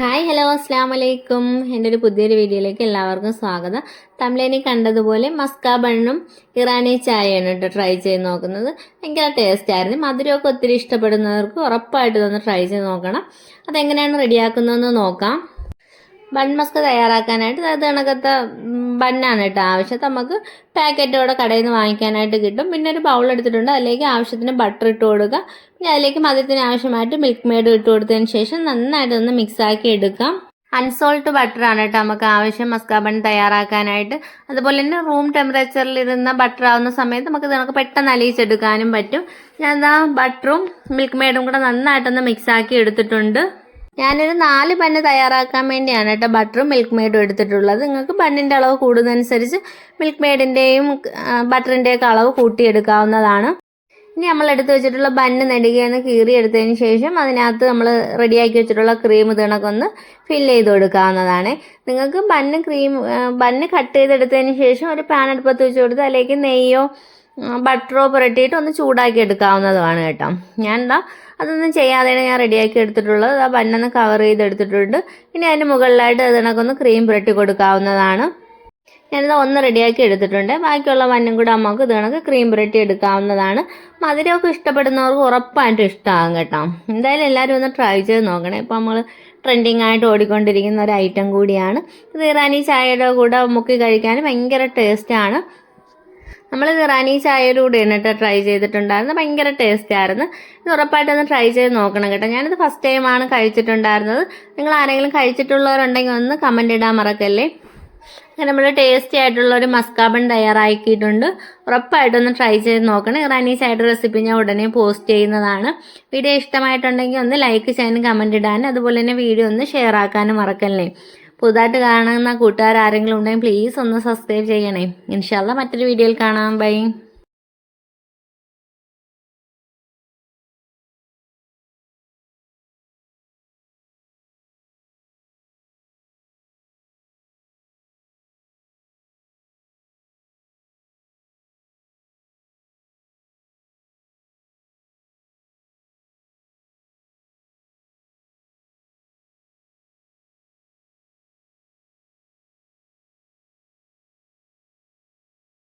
Hi hello അസ്സാം വലൈക്കും എന്റെ ഒരു പുതിയൊരു വീഡിയോയിലേക്ക് എല്ലാവർക്കും സ്വാഗതം. തമിഴനി കണ്ടതുപോലെ മസ്ക ബണ്ണും ഇറാനി ചായയാണ് കേട്ടോ ട്രൈ ചെയ്ത് നോക്കുന്നത്. ഭയങ്കര ടേസ്റ്റ് ആയിരുന്നു. മധുരമൊക്കെ ഒത്തിരി ഇഷ്ടപ്പെടുന്നവർക്ക് ഉറപ്പായിട്ട് തന്നെ ട്രൈ ചെയ്ത് നോക്കണം. അതെങ്ങനെയാണ് റെഡിയാക്കുന്നതെന്ന് നോക്കാം. ബൺ മസ്ക് തയ്യാറാക്കാനായിട്ട് അത് കണക്കത്തെ ബണ്ണാണ് കേട്ടോ ആവശ്യം നമുക്ക് പാക്കറ്റോടെ കടയിൽ നിന്ന് വാങ്ങിക്കാനായിട്ട് കിട്ടും. പിന്നെ ഒരു ബൗൾ എടുത്തിട്ടുണ്ട്. അതിലേക്ക് ആവശ്യത്തിന് ബട്ടർ ഇട്ട് കൊടുക്കുക. പിന്നെ അതിലേക്ക് മധുരത്തിന് ആവശ്യമായിട്ട് മിൽക്ക് മെയ്ഡ് ഇട്ട് കൊടുത്തതിന് ശേഷം നന്നായിട്ട് ഒന്ന് മിക്സ് ആക്കി എടുക്കാം. അൺസോൾട്ട് ബട്ടറാണ് കേട്ടോ നമുക്ക് ആവശ്യം മസ്കാബൺ തയ്യാറാക്കാനായിട്ട്. അതുപോലെ തന്നെ റൂം ടെമ്പറേച്ചറിൽ ഇരുന്ന ബട്ടർ ആവുന്ന സമയത്ത് നമുക്ക് നമുക്ക് പെട്ടെന്ന് അലിയിച്ചെടുക്കാനും പറ്റും. ഞാൻ ആ ബട്ടറും മിൽക്ക് മെയ്ഡും കൂടെ നന്നായിട്ടൊന്ന് മിക്സ് ആക്കി എടുത്തിട്ടുണ്ട്. ഞാനൊരു നാല് ബണ്ണ് തയ്യാറാക്കാൻ വേണ്ടിയാണ് കേട്ടോ ബട്ടറും മിൽക്ക് മെയ്ഡും എടുത്തിട്ടുള്ളത്. നിങ്ങൾക്ക് ബണ്ണിന്റെ അളവ് കൂടുന്നതനുസരിച്ച് മിൽക്ക് മെയ്ഡിന്റെയും ബട്ടറിന്റെയൊക്കെ അളവ് കൂട്ടിയെടുക്കാവുന്നതാണ്. ഇനി നമ്മൾ എടുത്ത് വെച്ചിട്ടുള്ള ബണ്ണ് നെടുകയെന്ന് കീറി എടുത്തതിന് ശേഷം അതിനകത്ത് നമ്മൾ റെഡിയാക്കി വെച്ചിട്ടുള്ള ക്രീം ഇതിണക്കൊന്ന് ഫിൽ ചെയ്ത് കൊടുക്കാവുന്നതാണ്. നിങ്ങൾക്ക് ബണ്ണ് ക്രീം ബണ്ണ് കട്ട് ചെയ്തെടുത്തതിന് ശേഷം ഒരു പാൻ അടുപ്പത്ത് വെച്ച് കൊടുത്ത് അതിലേക്ക് നെയ്യോ ബട്ടറോ പുരട്ടിയിട്ട് ഒന്ന് ചൂടാക്കി എടുക്കാവുന്നതുമാണ് കേട്ടോ. ഞാൻ എന്താ അതൊന്നും ചെയ്യാതെയാണ് ഞാൻ റെഡിയാക്കി എടുത്തിട്ടുള്ളത്. ആ ബണ്ണൊന്ന് കവർ ചെയ്തെടുത്തിട്ടുണ്ട്. ഇനി അതിന് മുകളിലായിട്ട് അതിനൊക്കെ ക്രീം പുരട്ടി കൊടുക്കാവുന്നതാണ്. ഞാനിത് ഒന്ന് റെഡിയാക്കി എടുത്തിട്ടുണ്ട്. ബാക്കിയുള്ള മഞ്ഞും കൂടെ അമ്മയ്ക്ക് ഇത് കണക്ക് ക്രീം പുരട്ടി എടുക്കാവുന്നതാണ്. മധുരമൊക്കെ ഇഷ്ടപ്പെടുന്നവർക്ക് ഉറപ്പായിട്ടും ഇഷ്ടമാകും കേട്ടോ. എന്തായാലും എല്ലാവരും ഒന്ന് ട്രൈ ചെയ്ത് നോക്കണേ. ഇപ്പം നമ്മൾ ട്രെൻഡിങ് ആയിട്ട് ഓടിക്കൊണ്ടിരിക്കുന്ന ഒരു ഐറ്റം കൂടിയാണ്. ഇത് ഇറാനി ചായയുടെ കൂടെ മുക്കി കഴിക്കാൻ ഭയങ്കര ടേസ്റ്റാണ് നമ്മൾ ഇറാനി ചായയിലൂടെയാണ് കേട്ടോ ട്രൈ ചെയ്തിട്ടുണ്ടായിരുന്നത്. ഭയങ്കര ടേസ്റ്റ് ആയിരുന്നു. ഇത് ഉറപ്പായിട്ടൊന്ന് ട്രൈ ചെയ്ത് നോക്കണം കേട്ടോ. ഞാനിത് ഫസ്റ്റ് ടൈമാണ് കഴിച്ചിട്ടുണ്ടായിരുന്നത്. നിങ്ങൾ ആരെങ്കിലും കഴിച്ചിട്ടുള്ളവരുണ്ടെങ്കിൽ ഒന്ന് കമന്റ് ഇടാൻ മറക്കല്ലേ? നമ്മൾ ടേസ്റ്റി ആയിട്ടുള്ള ഒരു മസ്കാബൺ തയ്യാറാക്കിയിട്ടുണ്ട്. ഉറപ്പായിട്ടൊന്ന് ട്രൈ ചെയ്ത് നോക്കണം. ഇറാനി ചായയുടെ റെസിപ്പി ഞാൻ ഉടനെ പോസ്റ്റ് ചെയ്യുന്നതാണ്. വീഡിയോ ഇഷ്ടമായിട്ടുണ്ടെങ്കിൽ ഒന്ന് ലൈക്ക് ചെയ്യാനും കമന്റ് ഇടാനും അതുപോലെ തന്നെ വീഡിയോ ഒന്ന് ഷെയർ ആക്കാനും മറക്കല്ലേ? പുതുതായിട്ട് കാണുന്ന കൂട്ടുകാർ ആരെങ്കിലും ഉണ്ടെങ്കിൽ പ്ലീസ് ഒന്ന് സബ്സ്ക്രൈബ് ചെയ്യണേ. ഇൻഷാല്ല മറ്റൊരു വീഡിയോയിൽ കാണാം. ബൈ